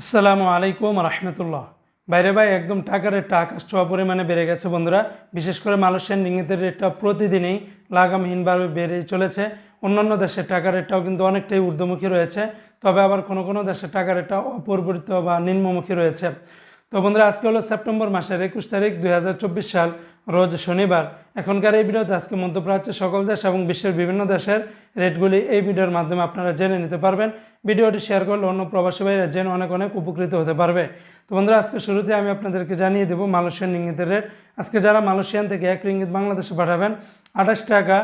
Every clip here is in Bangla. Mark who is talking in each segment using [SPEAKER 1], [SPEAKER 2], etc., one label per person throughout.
[SPEAKER 1] আসসালামু আলাইকুম রহমতুল্লাহ। বাইরে ভাই, একদম টাকার রেটটা আকাশ ছোঁয়া পরিমাণে বেড়ে গেছে বন্ধুরা। বিশেষ করে মালয়েশিয়ান রিঙ্গিতের রেটটা প্রতিদিনই লাগামহীনভাবে বেড়ে চলেছে। অন্যান্য দেশের টাকার রেটটাও কিন্তু অনেকটাই ঊর্ধ্বমুখী রয়েছে। তবে আবার কোনো কোনো দেশের টাকার রেটটা অপরিবর্তিত বা নিম্নমুখী রয়েছে। তো বন্ধুরা, আজকে হলো সেপ্টেম্বর মাসের একুশ তারিখ দু হাজার চব্বিশ সাল, রোজ শনিবার। এখনকার এই ভিডিওতে আজকে মধ্যপ্রাচ্যের সকল দেশ এবং বিশ্বের বিভিন্ন দেশের রেটগুলি এই ভিডিওর মাধ্যমে আপনারা জেনে নিতে পারবেন। ভিডিওটি শেয়ার করলে অন্য প্রবাসী ভাইরা জেনে অনেক অনেক উপকৃত হতে পারবে। তো বন্ধুরা, আজকে শুরুতে আমি আপনাদেরকে জানিয়ে দেবো মালয়েশিয়ান রিঙ্গিতের রেট। আজকে যারা মালয়েশিয়ান থেকে এক রিঙ্গিত বাংলাদেশে পাঠাবেন, আঠাশ টাকা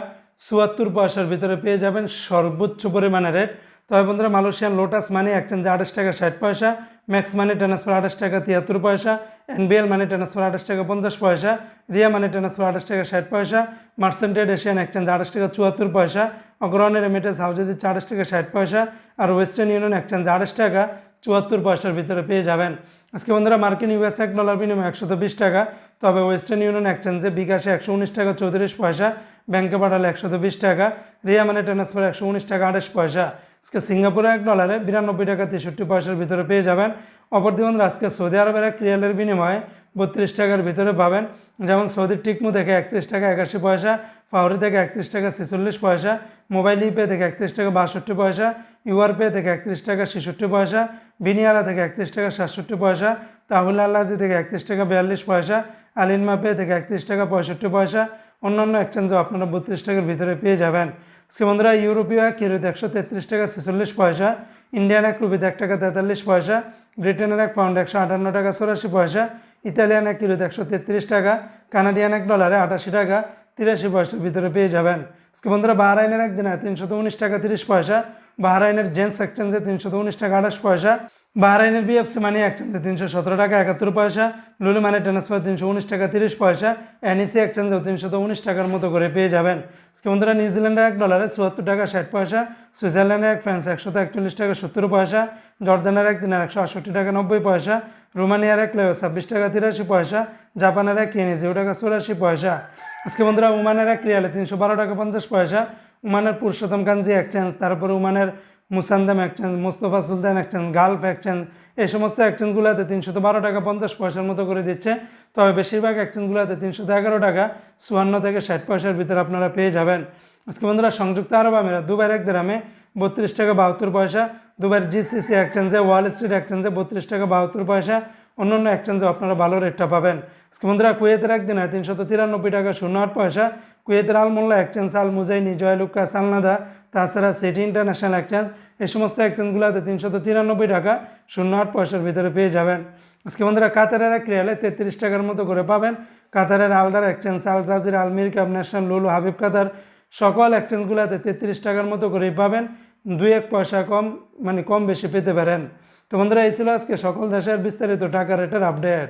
[SPEAKER 1] চুয়াত্তর পয়সার ভিতরে পেয়ে যাবেন সর্বোচ্চ পরিমাণে রেট। তবে বন্ধুরা মালয়েশিয়ান লোটাস মানি এক্সচেঞ্জে আঠাশ টাকা ষাট পয়সা, ম্যাক্স মানি ট্রান্সফার আঠাশ টাকা তিয়াত্তর পয়সা, এনবিএল মানি ট্রান্সফার আঠাশ টাকা পঞ্চাশ পয়সা, রিয়া মানি ট্রান্সফার আঠাশ টাকা ষাট পয়সা মার্সেন্টেড এশিয়ান এক্সচেঞ্জ আঠাশ টাকা চুয়াত্তর পয়সা অগ্রহণের রেমিটেন্স হাউজে দিচ্ছে আঠাশ টাকা ষাট পয়সা আর ওয়েস্টার্ন ইউনিয়ন এক্সচেঞ্জ আঠাশ টাকা চুয়াত্তর পয়সার ভিতরে পেয়ে যাবেন। আজকে বন্ধুরা মার্কিন ইউএস এক ডলার বিনিময় একশত বিশ টাকা, তবে ওয়েস্টার্ন ইউনিয়ন এক্সচেঞ্জে বিকাশে একশো উনিশ টাকা চৌত্রিশ পয়সা, ব্যাংকে পাঠালে একশত বিশ টাকা, রিয়া মানি ট্রান্সফার একশো উনিশ টাকা আঠাশ পয়সা। আজকে সিঙ্গাপুরে এক ডলারে বিরানব্বই টাকা তেষট্টি পয়সার ভিতরে পেয়ে যাবেন। অপরদি বন্ধুরা, আজকে সৌদি আরবের এক রিয়ালের বিনিময়ে বত্রিশ টাকার ভিতরে পাবেন। যেমন সৌদির টিকমু থেকে একত্রিশ টাকা একাশি পয়সা ফাউরি থেকে একত্রিশ টাকা ছেচল্লিশ পয়সা, মোবাইল ইপে থেকে একত্রিশ টাকা বাষট্টি পয়সা ইউআর পে থেকে একত্রিশ টাকা ছেষট্টি পয়সা, বিনিয়ারা থেকে একত্রিশ টাকা সাতষট্টি পয়সা, তাহুল আল্লাজি থেকে একত্রিশ টাকা বিয়াল্লিশ পয়সা আলিনমা পে থেকে একত্রিশ টাকা পঁয়ষট্টি পয়সা, অন্যান্য এক্সচেঞ্জও আপনারা বত্রিশ টাকার ভিতরে পেয়ে যাবেন। আজকে বন্ধুরা ইউরোপীয় এক কিরোতে একশো তেত্রিশ টাকা, ছেচল্লিশ পয়সা, ইন্ডিয়ান এক রুপিতে এক টাকা, তেতাল্লিশ পয়সা, ব্রিটেনের এক পাউন্ড একশো আটান্ন টাকা, চৌরাশি পয়সা, ইতালিয়ান এক কিলোতে একশো তেত্রিশ টাকা, কানাডিয়ান এক ডলারে আটাশি টাকা, তিরাশি পয়সার ভিতরে পেয়ে যাবেন। আজকে বন্ধুরা বাহরাইনের একদিনে তিনশত উনিশ টাকা, তিরিশ পয়সা, বাহরাইনের জেন্টস এক্সচেঞ্জে তিনশত উনিশ টাকা, আঠাশ পয়সা বাহরাইনের বিএফসি মানি এক্সচেঞ্জে তিনশো সতেরো টাকা, একাত্তর পয়সা, লুলু মানি ট্রান্সফার তিনশো উনিশ টাকা, তিরিশ পয়সা এনইসি এক্সচেঞ্জেও তিনশত উনিশ টাকার মতো করে পেয়ে যাবেন। আজকে বন্ধুরা নিউজিল্যান্ডের এক ডলারে চুয়াত্তর টাকা, ষাট পয়সা সুইজারল্যান্ডের এক ফ্রান্স একশত একচল্লিশ টাকা, সত্তর পয়সা জর্দানের এক দিনের একশো আটষট্টি টাকা, নব্বই পয়সা রোমানিয়ার এক লেও ছাব্বিশ টাকা, তিরাশি পয়সা জাপানের এক কেনি জিরো টাকা, চুরাশি পয়সা। আজকে উমানের এক রিয়ালে তিনশো বারো টাকা, পঞ্চাশ পয়সা উমানের পুরুষোত্তম কাঞ্জি এক্সচেঞ্জ তারপরে উমানের Musandam exchange Mustafa Sultan exchange Gulf exchange এই সমস্ত এক্সচেঞ্জগুলোতে তিনশো বারো টাকা পঞ্চাশ পয়সার মতো করে দিচ্ছে। তবে বেশিরভাগ এক্সচেঞ্জগুলোতে তিনশো এগারো টাকা, চুয়ান্ন থেকে ষাট পয়সার ভিতরে আপনারা পেয়ে যাবেন। আজকে বন্ধুরা, সংযুক্ত আরব আমিরাত দুবার এক দেরামে বত্রিশ টাকা বাহাত্তর পয়সা দুবার জিসিসি এক্সচেঞ্জে ওয়াল স্ট্রিট এক্সচেঞ্জে বত্রিশ টাকা বাহাত্তর পয়সা, অন্যান্য এক্সচেঞ্জে আপনারা ভালো রেটটা পাবেন। আজকে বন্ধুরা, কুয়েতের একদিনে তিনশত তিরানব্বই টাকা শূন্য আট পয়সা, কুয়েতের আলমোল্লা এক্সচেঞ্জ আল মুজাইনি জয়লুক্কা সালনাদা তাছাড়া সিটি ইন্টারন্যাশনাল এক্সচেঞ্জ এই সমস্ত এক্সচেঞ্জগুলোতে তিনশত তিরানব্বই টাকা শূন্য আট পয়সার ভিতরে পেয়ে যাবেন। আজকে বন্ধুরা কাতারের এক রিয়ালে তেত্রিশ টাকার মতো করে পাবেন। কাতারের আলদার এক্সচেঞ্জ আল জাজির আলমির কাপ ন্যাশনাল লুলু হাবিব কাতার সকল এক্সচেঞ্জগুলোতে তেত্রিশ টাকার মতো করেই পাবেন। দুই এক পয়সা কম মানে কম বেশি পেতে পারেন। তো বন্ধুরা, এই ছিল আজকে সকল দেশের বিস্তারিত টাকা রেটের আপডেট